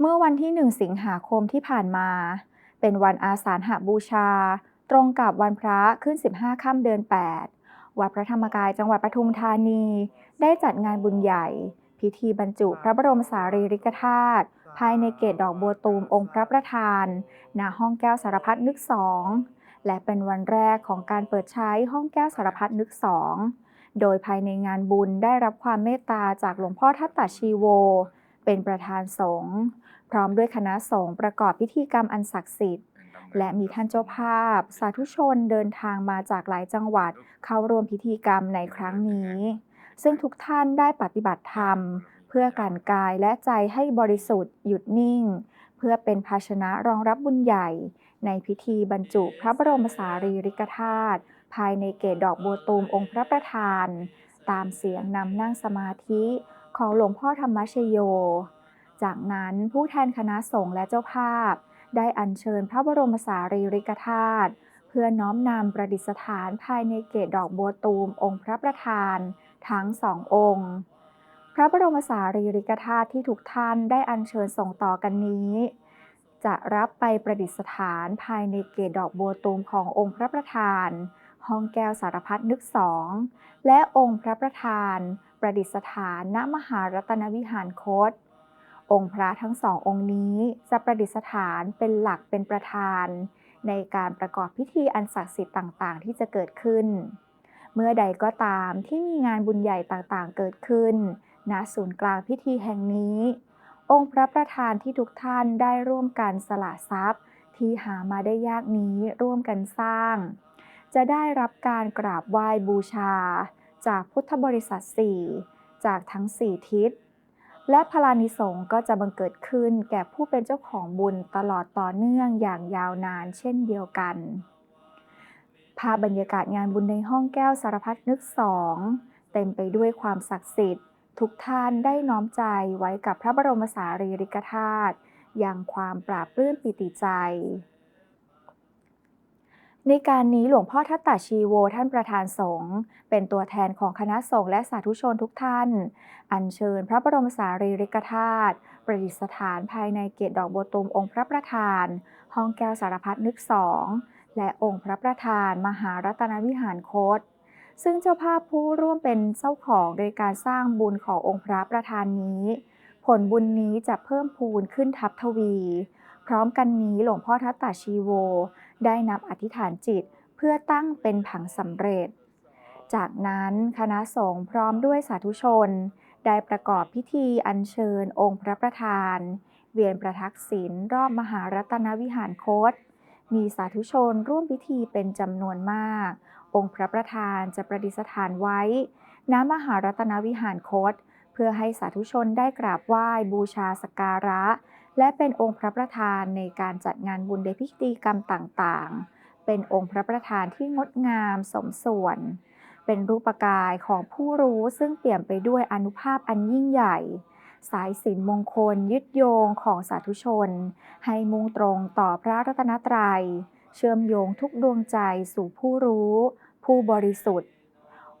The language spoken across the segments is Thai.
เมื่อวันที่ 1 สิงหาคมที่ผ่านมา เป็นวันอาสาฬหบูชา ตรงกับวันพระขึ้น 15 ค่ำเดือน 8 วัดพระธรรมกายจังหวัดปทุมธานี ได้จัดงานบุญใหญ่ พิธีบรรจุพระบรมสารีริกธาตุภายในเกศดอกบัวตูมองค์พระประธาน ณ ห้องแก้วสารพัดนึกสอง และเป็นวันแรกของการเปิดใช้ห้องแก้วสารพัดนึกสอง โดยภายในงานบุญได้รับความเมตตาจากหลวงพ่อทัตตาชีโว เป็นประธานสงฆ์พร้อมด้วยคณะสงฆ์ประกอบพิธีกรรมอันศักดิ์สิทธิ์ และมีท่านเจ้าภาพ สาธุชนเดินทางมาจากหลายจังหวัด เข้าร่วมพิธีกรรมในครั้งนี้ ซึ่งทุกท่านได้ปฏิบัติธรรม เพื่อกลั่นกายและใจให้บริสุทธิ์ หยุดนิ่ง เพื่อเป็นภาชนะรองรับบุญใหญ่ ในพิธีบรรจุพระบรมสารีริกธาตุภายในเกศดอกบัวตูมองค์พระประธาน ตามเสียงนำนั่งสมาธิ ของหลวงพ่อธรรมชโย จากนั้นผู้แทนคณะสงฆ์และเจ้าภาพ ได้อัญเชิญพระบรมสารีริกธาตุเพื่อน้อมนำประดิษฐานภายในเกศดอกบัวตูมองค์พระประธาน ทั้งสององค์ พระบรมสารีริกธาตุที่ทุกท่านได้อัญเชิญส่งต่อกันนี้ จะรับไปประดิษฐานภายในเกศดอกบัวตูมขององค์พระประธาน ห้องแก้วสารพัดนึกสอง และองค์พระประธาน ประดิษฐานณมหารัตนวิหารคต องค์พระทั้งสององค์นี้จะประดิษฐานเป็นหลักเป็นประธาน ในการประกอบพิธีอันศักดิ์สิทธิ์ต่างๆ ที่จะเกิดขึ้น เมื่อใดก็ตามที่มีงานบุญใหญ่ต่างๆ เกิดขึ้น ณศูนย์กลางพิธีแห่งนี้ องค์พระประธานที่ทุกท่านได้ร่วมกันสละทรัพย์ ที่หามาได้ยากนี้ร่วมกันสร้าง จะได้รับการกราบไหว้บูชา จากพุทธบริษัทสี่จากทั้งสี่ทิศ และพลานิสงก็จะบังเกิดขึ้นแก่ผู้เป็นเจ้าของบุญตลอดต่อเนื่องอย่างยาวนานเช่นเดียวกัน ภาพบรรยากาศงานบุญในห้องแก้วสารพัดนึกสองเต็มไปด้วยความศักดิ์สิทธิ์ ทุกท่านได้น้อมใจไว้กับพระบรมสารีริกธาตุอย่างความปราบปลื้มปิติใจ ในการนี้หลวงพ่อทัตตาชีโวท่านประธานสงฆ์เป็นตัวแทนของคณะสงฆ์และสาธุชนทุกท่าน อัญเชิญพระบรมสารีริกธาตุประดิษฐานภายในเกศดอกโบตูมองค์พระประธาน ห้องแก้วสารพัดนึกสองและองค์พระประธาน มหารัตนวิหารโคตซึ่งเจ้าภาพผู้ร่วมเป็นเจ้าของโดยการสร้างบุญขององค์พระประธานนี้ ผลบุญนี้จะเพิ่มพูนขึ้นทับทวี พร้อมกันนี้หลวงพ่อทัตตาชีโว ได้นับอธิษฐานจิตเพื่อตั้งเป็นผังสำเร็จ จากนั้นคณะสงฆ์พร้อมด้วยสาธุชน ได้ประกอบพิธีอัญเชิญองค์พระประธาน เวียนประทักษิณรอบมหารัตนวิหารโคตมีสาธุชนร่วมพิธีเป็นจำนวนมาก องค์พระประธานจะประดิษฐานไว้ณมหารัตนวิหารโคตเพื่อให้สาธุชนได้กราบไหว้บูชาสการะ และเป็นองค์พระประธานในการจัดงานบุญในพิธีกรรมต่างๆ เป็นองค์พระประธานที่งดงามสมส่วน เป็นรูปกายของผู้รู้ซึ่งเปี่ยมไปด้วยอนุภาพอันยิ่งใหญ่ สายสินมงคลยึดโยงของสาธุชน ให้มุ่งตรงต่อพระรัตนตรัย เชื่อมโยงทุกดวงใจสู่ผู้รู้ ผู้บริสุทธิ์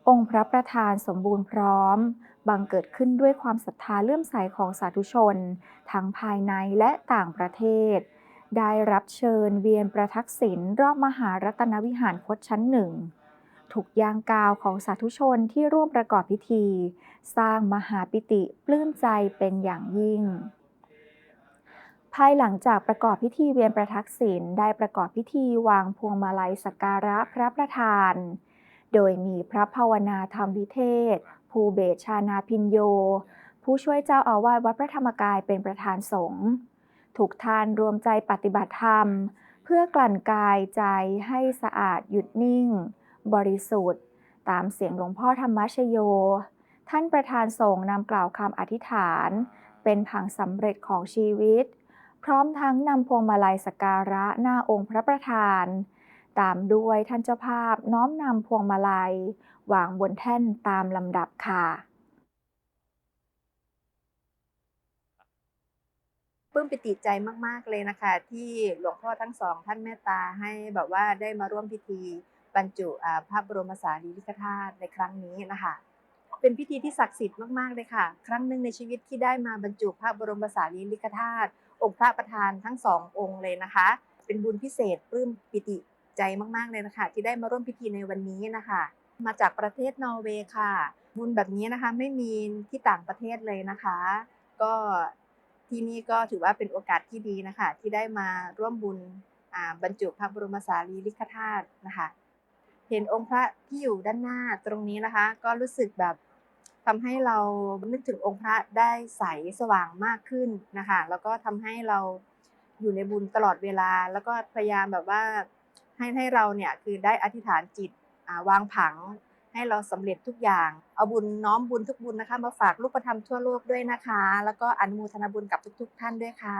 องค์พระประธานสมบูรณ์พร้อม บังเกิดขึ้นด้วยความศรัทธาเลื่อมใสของสาธุชน ทั้งภายในและต่างประเทศ ได้รับเชิญเวียนประทักษิณรอบมหารัตนวิหารคตชั้นหนึ่งถูกยางกาวของสาธุชนที่ร่วมประกอบพิธี สร้างมหาปิติปลื้มใจเป็นอย่างยิ่ง ภายหลังจากประกอบพิธีเวียนประทักษิณได้ประกอบพิธีวางพวงมาลัยสักการะพระประธาน โดยมีพระภาวนาธรรมวิเทศ ภูเบศชานาพินโย ผู้ช่วยเจ้าอาวาสวัดพระธรรมกายเป็นประธานสงฆ์ทุกทานรวมใจปฏิบัติธรรม เพื่อกลั่นกายใจให้สะอาดหยุดนิ่ง บริสุทธิ์ ตามเสียงหลวงพ่อธรรมชโย ท่านประธานสงฆ์นำกล่าวคำอธิษฐาน เป็นผังสำเร็จของชีวิต พร้อมทั้งนำพวงมาลัยสักการะหน้าองค์พระประธาน ตามด้วยท่านเจ้าภาพน้อมนำพวงมาลัย วางบนแท่นตามลำดับค่ะปลื้มปิติใจมากๆเลยนะคะ ที่หลวงพ่อทั้งสองท่านเมตตาให้แบบว่าได้มาร่วมพิธีบรรจุอ่าพระบรมสารีริกธาตุในครั้งนี้นะคะ เป็นพิธีที่ศักดิ์สิทธิ์มากๆเลยค่ะ ครั้งหนึ่งในชีวิตที่ได้มาบรรจุพระบรมสารีริกธาตุองค์พระประธานทั้งสององค์เลยนะคะ เป็นบุญพิเศษปลื้มปิติใจมากๆเลยนะคะ ที่ได้มาร่วมพิธีในวันนี้นะคะ มาจากประเทศนอร์เวย์ค่ะบุญแบบนี้นะคะไม่มีที่ต่างประเทศเลยนะคะ ก็ที่นี่ก็ถือว่าเป็นโอกาสที่ดีนะคะ ที่ได้มาร่วมบุญบรรจุพระบรมสารีริกธาตุนะคะ เห็นองค์พระที่อยู่ด้านหน้าตรงนี้นะคะ ก็รู้สึกแบบทำให้เรานึกถึงองค์พระได้ใสสว่างมากขึ้นนะคะ แล้วก็ทำให้เราอยู่ในบุญตลอดเวลา แล้วก็พยายามแบบว่าให้ให้เราเนี่ยคือได้อธิษฐานจิต วางผังให้เราสำเร็จทุกอย่าง เอาบุญน้อมบุญทุกบุญนะคะ มาฝากลูกประธรรมทั่วโลกด้วยนะคะ แล้วก็อนุโมทนาบุญกับทุก ๆ ท่านด้วยค่ะ